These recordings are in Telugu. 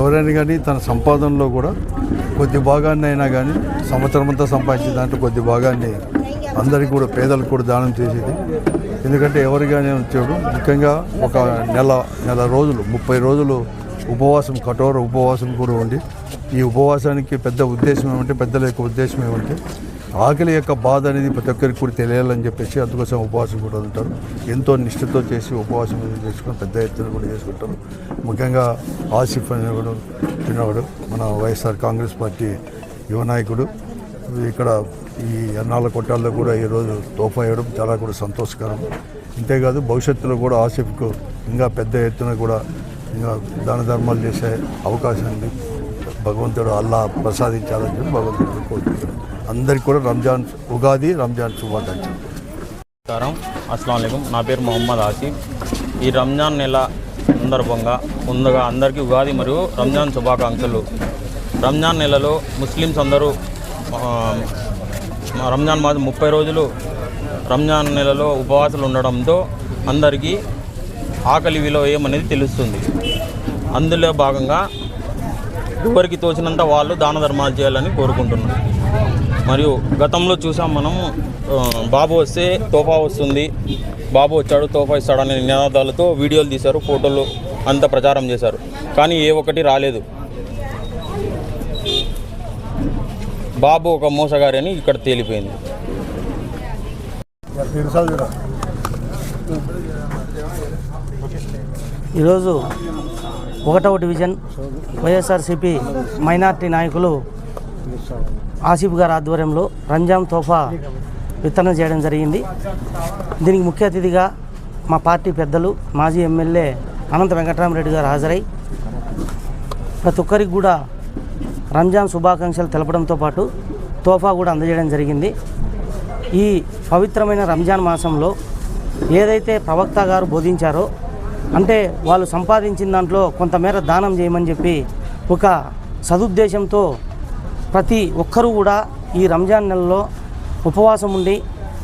ఎవరైనా కానీ తన సంపాదనలో కూడా కొద్ది భాగాన్ని అయినా కానీ సంవత్సరం అంతా సంపాదించిన దాంట్లో కొద్ది భాగాన్ని అందరికీ కూడా పేదలకు కూడా దానం చేసేది. ఎందుకంటే ఎవరిగానే కానీ వచ్చాడు ముఖ్యంగా ఒక నెల నెల రోజులు ముప్పై రోజులు ఉపవాసం కఠోర ఉపవాసం కూడా ఉండి ఈ ఉపవాసానికి పెద్ద ఉద్దేశం ఏమంటే పెద్దల యొక్క ఉద్దేశం ఏమంటే ఆకలి యొక్క బాధ అనేది ప్రతి ఒక్కరికి కూడా తెలియాలని చెప్పేసి అందుకోసం ఉపవాసం కూడా ఉంటారు. ఎంతో నిష్ఠతో చేసి ఉపవాసం చేసుకుని పెద్ద ఎత్తున కూడా చేసుకుంటారు. ముఖ్యంగా ఆసిఫ్ అనేవాడు తినవాడు మన వైఎస్ఆర్ కాంగ్రెస్ పార్టీ యువ నాయకుడు. ఇక్కడ ఈ అన్నాల కొట్టాల్లో కూడా ఈరోజు తోఫా వేయడం చాలా కూడా సంతోషకరం. ఇంతేకాదు భవిష్యత్తులో కూడా ఆసిఫ్కు ఇంకా పెద్ద ఎత్తున కూడా ఇంకా దాన ధర్మాలు చేసే అవకాశం ఉంది. భగవంతుడు అల్లా ప్రసాదించాలని చెప్పి భగవంతుడు కోరుకుంటున్నాను. అందరికీ కూడా రంజాన్ ఉగాది రంజాన్ శుభాకాంక్షలు. నమస్కారం. అస్సలం నా పేరు మొహమ్మద్ ఆసిఫ్. ఈ రంజాన్ నెల సందర్భంగా ముందుగా అందరికీ ఉగాది మరియు రంజాన్ శుభాకాంక్షలు. రంజాన్ నెలలో ముస్లిమ్స్ అందరూ రంజాన్ మాది ముప్పై రోజులు రంజాన్ నెలలో ఉపవాసాలు ఉండడంతో అందరికీ ఆకలి విలువ ఏమనేది తెలుస్తుంది. అందులో భాగంగా ఎవరికి తోచినంత వాళ్ళు దాన ధర్మాలు చేయాలని కోరుకుంటున్నాను మరియు గతంలో చూసాం మనం బాబు వస్తే తోఫా వస్తుంది. బాబు వచ్చాడు తోఫా ఇస్తాడనే నినాదాలతో వీడియోలు తీశారు ఫోటోలు అంత ప్రచారం చేశారు. కానీ ఏ ఒక్కటి రాలేదు. బాబు ఒక మోసగారి అని ఇక్కడ తేలిపోయింది. ఈరోజు ఒకటవ డివిజన్ వైఎస్ఆర్సిపి మైనార్టీ నాయకులు ఆసిఫ్ గారి ఆధ్వర్యంలో రంజాన్ తోఫా విత్తనం చేయడం జరిగింది. దీనికి ముఖ్య అతిథిగా మా పార్టీ పెద్దలు మాజీ ఎమ్మెల్యే అనంత వెంకటరామరెడ్డి గారు హాజరై ప్రతి ఒక్కరికి కూడా రంజాన్ శుభాకాంక్షలు తెలపడంతో పాటు తోఫా కూడా అందజేయడం జరిగింది. ఈ పవిత్రమైన రంజాన్ మాసంలో ఏదైతే ప్రవక్త గారు బోధించారో అంటే వాళ్ళు సంపాదించిన దాంట్లో కొంతమేర దానం చేయమని చెప్పి ఒక సదుద్దేశంతో ప్రతి ఒక్కరూ కూడా ఈ రంజాన్ నెలలో ఉపవాసం ఉండి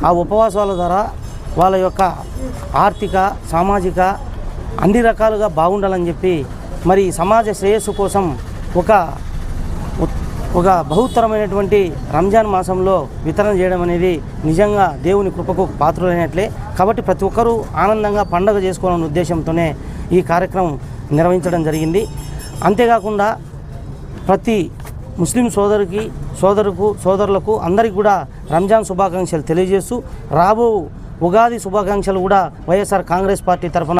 ఆ ఉపవాసాల ద్వారా వాళ్ళ యొక్క ఆర్థిక సామాజిక అన్ని రకాలుగా బాగుండాలని చెప్పి మరి సమాజ శ్రేయస్సు కోసం ఒక ఒక బహుత్తరమైనటువంటి రంజాన్ మాసంలో వితరణ చేయడం అనేది నిజంగా దేవుని కృపకు పాత్రులైనట్లే. కాబట్టి ప్రతి ఒక్కరూ ఆనందంగా పండగ చేసుకోవాలనే ఉద్దేశంతోనే ఈ కార్యక్రమం నిర్వహించడం జరిగింది. అంతేకాకుండా ప్రతి ముస్లిం సోదరికి సోదరుకు సోదరులకు అందరికీ కూడా రంజాన్ శుభాకాంక్షలు తెలియజేస్తూ రాబో ఉగాది శుభాకాంక్షలు కూడా వైఎస్ఆర్ కాంగ్రెస్ పార్టీ తరఫున